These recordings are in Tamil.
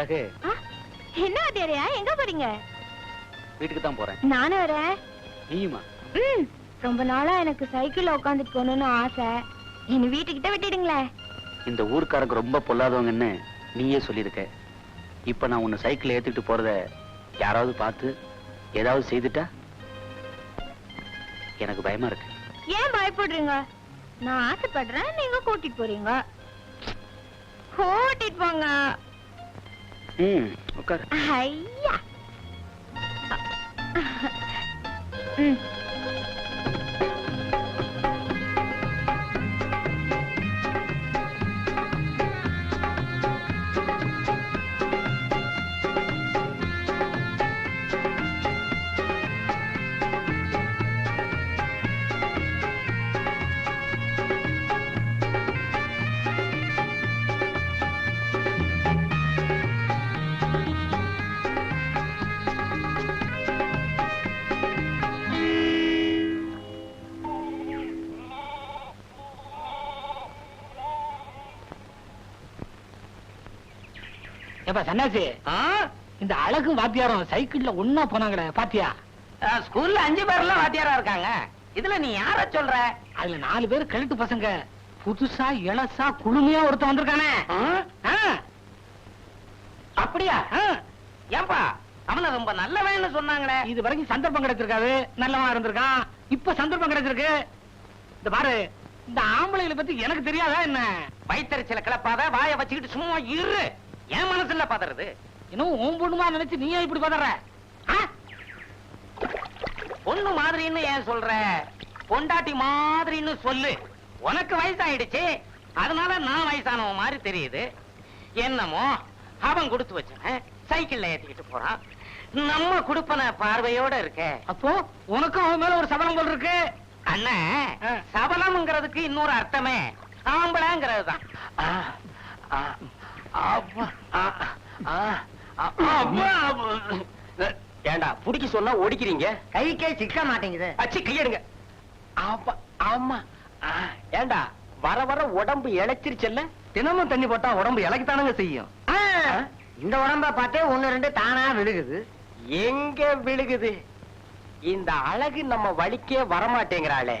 அழகு. என்ன வாத்தியாரையா எங்க போறீங்க? வீட்டுக்கு தான் போறேன். நானும் வரேன் நீயுமா? ம் ரொம்ப நாளா எனக்கு சைக்கிள்ல உட்காந்துட்டு போகணும்னு ஆசை. என்ன வீட்டுக்கிட்ட விட்டுடுங்களேன் இந்த ஊர்க்காரங்க ரொம்ப பொல்லாதவங்கன்னு நீயே சொல்லியிருக்க. இப்ப நான் உன்னை சைக்கிள் ஏத்திட்டு போறத யாராவது பார்த்து ஏதாவது செய்துட்டா? எனக்கு பயமா இருக்கு. ஏன் பயப்படுறீங்க? நான் ஆசைப்படுறேன் நீங்க கூட்டிட்டு போறீங்க. கூட்டிட்டு போங்க. ம் உட்காரு. ஐயா. ம். ஏப்பா சன்னாசி. இந்த அழகும் வாத்தியாரம் சைக்கிள்ல ஒன்னா போனாங்கடே பாத்தியா? ஸ்கூல்ல அஞ்சு பேர்லாம் வாத்தியாரா இருக்காங்க. இதுல நீ யார சொல்ற? அதுல நாலு பேர் கழுட்டு பசங்க. புதுசா இளசா குளுமையா ஒருத்தன் வந்திருக்கானே. அப்படியா. ஏன்பா அவன ரொம்ப நல்லவன்னு சொன்னாங்களே. இது வரைக்கும் சந்தர்ப்பம் கிடைச்சிருக்காது. நல்லவன் இருந்திருக்கான். இப்ப சந்தர்ப்பம் கிடைச்சிருக்கு. இந்த பாரு இந்த ஆம்பளைகளை பத்தி எனக்கு தெரியாதா என்ன? வயித்தறிச்சல கிளப்பாத வாய வச்சுக்கிட்டு சும்மா இரு. என் மனசுல பதறது? இன்னும் உன் பொண்ணுமா நினைச்சு நீயே இப்படி பதற? பொண்ணு மாதிரின்னு ஏன் சொல்ற? பொண்டாட்டி மாதிரின்னு சொல்லு. உனக்கு வயசாயிடுச்சு. அதனால நான் வயசானவன் மாதிரி தெரியுது. என்னமோ அவன் கொடுத்து வச்சவன் சைக்கிள்ல ஏத்திக்கிட்டு போறான். நம்ம குடுப்பன பார்வையோட இருக்க. அப்போ உனக்கும் அவன் மேல ஒரு சபலம் போல் இருக்கு அண்ணன். சபலம்ங்கிறதுக்கு இன்னொரு அர்த்தமே. ஆம்பளைங்கிறது தான் ஏண்டா புடிக்க சொன்னா ஒடிக்கிறீங்க? கைக்கே சிக்க மாட்டேங்குது. அச்சி கையெடுங்க. ஆமா ஆ, ஏண்டா வர வர உடம்பு இழைச்சிருச்சல்ல? தினமும் தண்ணி போட்டா உடம்பு இலக்கித்தானுங்க செய்யும். இந்த உடம்ப பார்த்தே ஒண்ணு ரெண்டு தானா விழுகுது. எங்க விழுகுது? இந்த அழகு நம்ம வழிக்கே வரமாட்டேங்கிறாளே.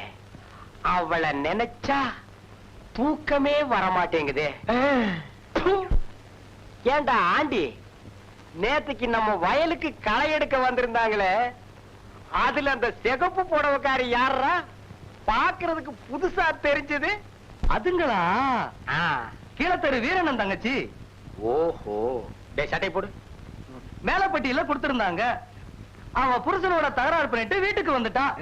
அவளை நினைச்சா தூக்கமே வரமாட்டேங்குதே. ஏண்டா ஆண்டி? நேத்துக்கு நம்ம வயலுக்கு களை எடுக்க வந்திருந்தாங்களே அதுல அந்த சிகப்பு புடவைக்காரி யாரா பாக்குறதுக்கு புதுசா தெரிஞ்சது. அதுங்களா? ஆ. கீழத்தெரு வீரனன் தங்கச்சி. ஓஹோ. டேய் சட்டை போடு. மேலப்பட்டியில கொடுத்திருந்தாங்க. அவ புருஷனோட தகராறு பண்ணிட்டு வீட்டுக்கு வந்துட்டான்.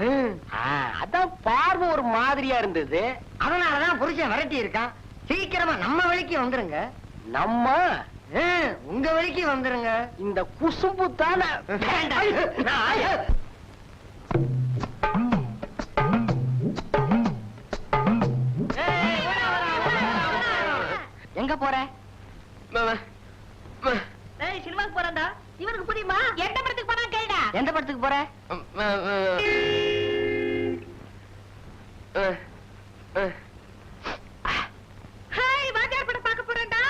அதான் பார்வை ஒரு மாதிரியா இருந்தது. அதனாலதான் புருஷன் விரட்டி இருக்கான் சீக்கிரமா நம்ம வழிக்கு வந்துருங்க. நம்ம? உங்க வழிக்கு வந்துருங்க. இந்த குசும்பு தானே எங்க போற? ஏய் சினிமாக்கு போறேன்டா. இவனுக்கு புரியுமா? எந்த படத்துக்கு போனா கேளுடா. எந்த படத்துக்கு போற ஹாய் வாத்தியார் படம் பார்க்க போறேன்டா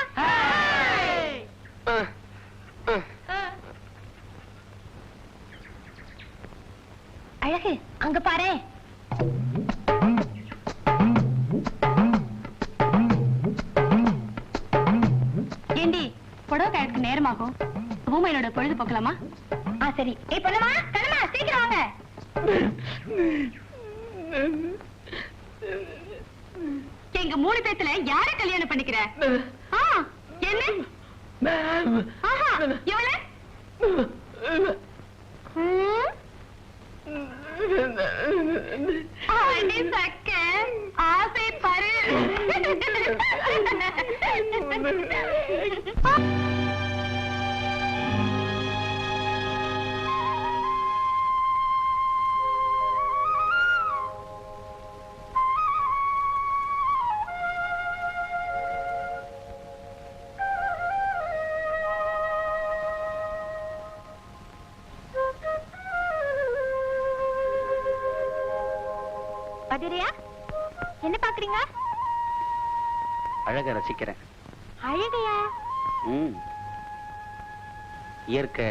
அழகு அங்க பாரு ஏண்டி புடவை கழக்கு நேரமாகும். பூமையிலோட பொழுது போக்கலாமா ஆ சரி. ஏய் பொண்ணுமா கண்ணம்மா சீக்கிரம் வாங்க. எங்க மூணு பேத்துல யார கல்யாணம் பண்ணிக்கிற? என்ன? ஆஹா, எவள? ம்? அடி சக்க, ஆசை பரு. அதிரியா என்ன பாக்குறீங்க? அழக ரசிக்கிறேன். அழகையா? ம். இயற்கை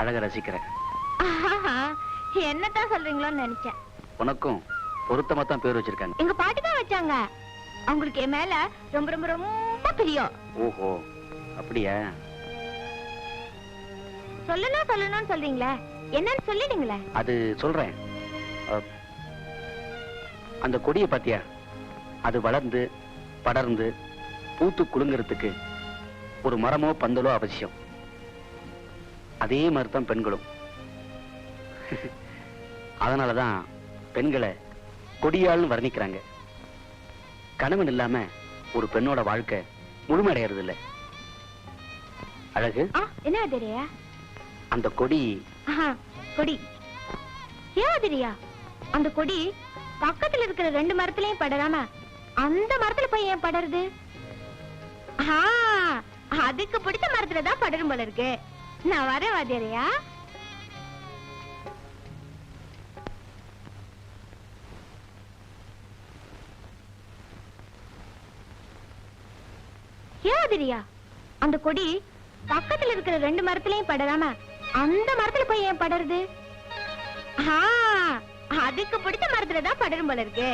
அழக ரசிக்கிறேன். என்னத்தான் சொல்றீங்களோன்னு நினைச்சேன். உனக்கும் பொருத்தமா தான் பேர் வச்சிருக்காங்க. எங்க பாட்டி தான் வச்சாங்க. அவங்களுக்கு என் மேல ரொம்ப ரொம்ப ரொம்ப பிரியம். ஓஹோ அப்படியா? சொல்லணும் சொல்லணும்னு சொல்றீங்களே. என்னன்னு சொல்லிடுங்களே அது சொல்றேன். அந்த கொடியை பாத்தியா? அது வளர்ந்து படர்ந்து பூத்து குலுங்கறதுக்கு ஒரு மரமோ பந்தலோ அவசியம். அதே மாதிரி தான் பெண்களும். அதனாலதான் பெண்களை கொடியாள்னு வர்ணிக்கிறாங்க. கணவன் இல்லாம ஒரு பெண்ணோட வாழ்க்கை முழுமையடைகிறது இல்ல அழகு என்ன அதிரியா அந்த கொடி கொடி. ஏன் அதிரியா அந்த கொடி பக்கத்துல இருக்கிற ரெண்டு மரத்திலயும் படராம அந்த மரத்துல போய் ஏன் படருது அதுக்கு பிடிச்ச மரத்துல தான் படரும் போல இருக்கு. நான் வரேன் வாத்தியாரையா. ஏதிரியா அந்த கொடி பக்கத்துல இருக்கிற ரெண்டு மரத்திலயும் படராம அந்த மரத்துல போய் ஏன் படருது ஆஹ் அதுக்கு பிடிச்ச மரத்துலதான் படரும் போல இருக்கு.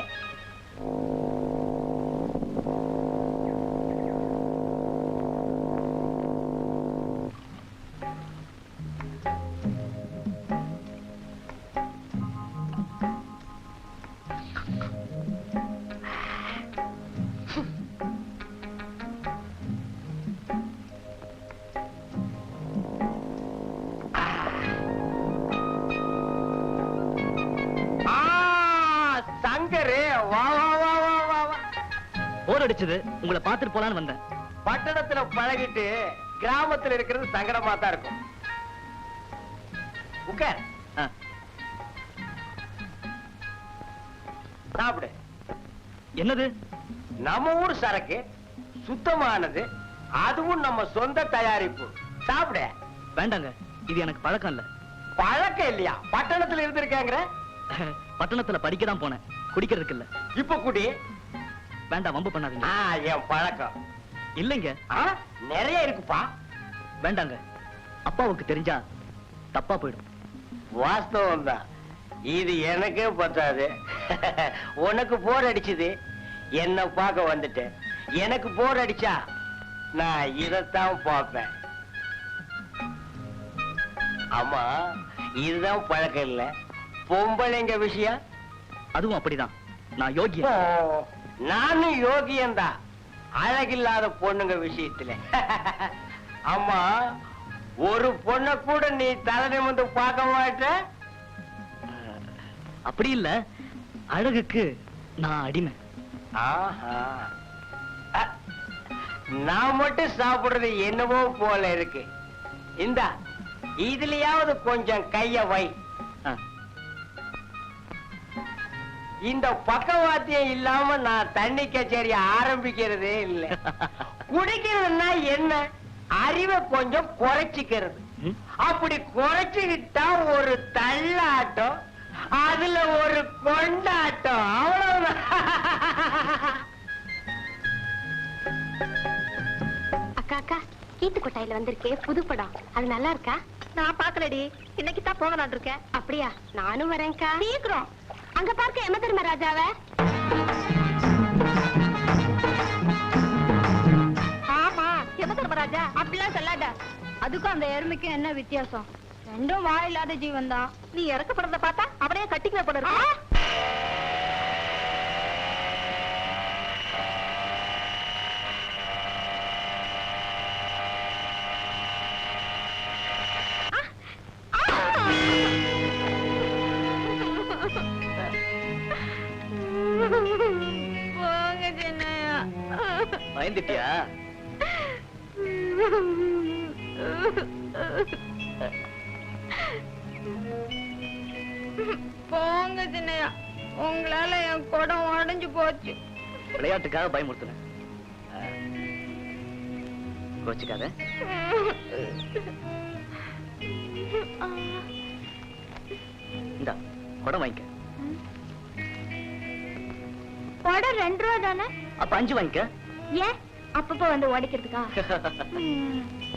போர் அடிச்சது. உங்களை பார்த்துட்டு போலான்னு வந்தேன். பட்டணத்துல பழகிட்டு கிராமத்துல இருக்கிறது சங்கடமா தான் இருக்கும் உட்கார் சாப்பிடு. என்னது? நம்ம ஊர் சரக்கு சுத்தமானது. அதுவும் நம்ம சொந்த தயாரிப்பு. சாப்பிடு. வேண்டாங்க. இது எனக்கு பழக்கம் இல்ல. பழக்கம் இல்லையா? பட்டணத்துல இருந்திருக்காங்கிற? பட்டணத்துல படிக்க தான் போனேன். குடிக்கிறதுக்கு இல்ல. இப்ப குடி. வேண்டாம் வம்பு பண்ணாதீங்க. ஆ, என் பழக்கம். இல்லைங்க. நிறைய இருக்குப்பா. வேண்டாங்க. அப்பாவுக்கு தெரிஞ்சா தப்பா போயிடும். வாஸ்தவம் தான் இது எனக்கே பத்தாது. உனக்கு போர் அடிச்சது. என்ன பார்க்க வந்துட்டேன். எனக்கு போர் அடிச்சா நான் இதைத்தான் பார்ப்பேன். ஆமா இதுதான் பழக்கம் இல்ல. பொம்பளைங்க விஷயம். அதுவும் அப்படிதான். நான் யோகியா நானும் யோகியன்தான். அழகில்லாத பொண்ணுங்க விஷயத்துல. ஆமா ஒரு பொண்ண கூட நீ தலை நிமிந்து பார்க்க மாட்ட? அப்படி இல்ல. அழகுக்கு நான் அடிமை. நான் மட்டும் சாப்பிடுறது என்னவோ போல இருக்கு. இந்தா இதுலயாவது கொஞ்சம் கைய வை. இந்த பக்கவாத்தியம் இல்லாம நான் தண்ணி கச்சேரி ஆரம்பிக்கிறதே இல்லை. குடிக்கிறதுன்னா என்ன? அறிவை கொஞ்சம் குறைச்சிக்கிறது. அப்படி குறைச்சுக்கிட்டா ஒரு தள்ளாட்டம் அதுல ஒரு கொண்டாட்டம் அவ்வளவுதான். அக்கா அக்கா கீத்து கொட்டாயில வந்திருக்கே புது படம். அது நல்லா இருக்கா? நான் பாக்கலடி இன்னைக்கு தான் போகலான் இருக்கேன். அப்படியா? நானும் வரேன்க்கா. சீக்கிரம். அங்க பார்க்க எம தர்ம ராஜாவ? ஆமா எம தர்மராஜா அப்படிலாம் சொல்லாத. அதுக்கும் அந்த எருமைக்கும் என்ன வித்தியாசம்? ரெண்டும் வாய் இல்லாத ஜீவன் தான் நீ இறக்கப்படுறத பார்த்தா அப்படியே கட்டிக்க போட போங்க சின்னையா பயந்துட்டியா? போங்க சின்னையா உங்களால என் குடம் உடைஞ்சு போச்சு. விளையாட்டுக்காக பயமுறுத்துனேன் கோச்சிக்காத. இந்தா குடம் வாங்கிக்க. குடம் ரெண்டு ரூபா தானே? அப்ப அஞ்சு வாங்கிக்க. ஏன்? அப்பப்போ வந்து உடைக்கிறதுக்கா.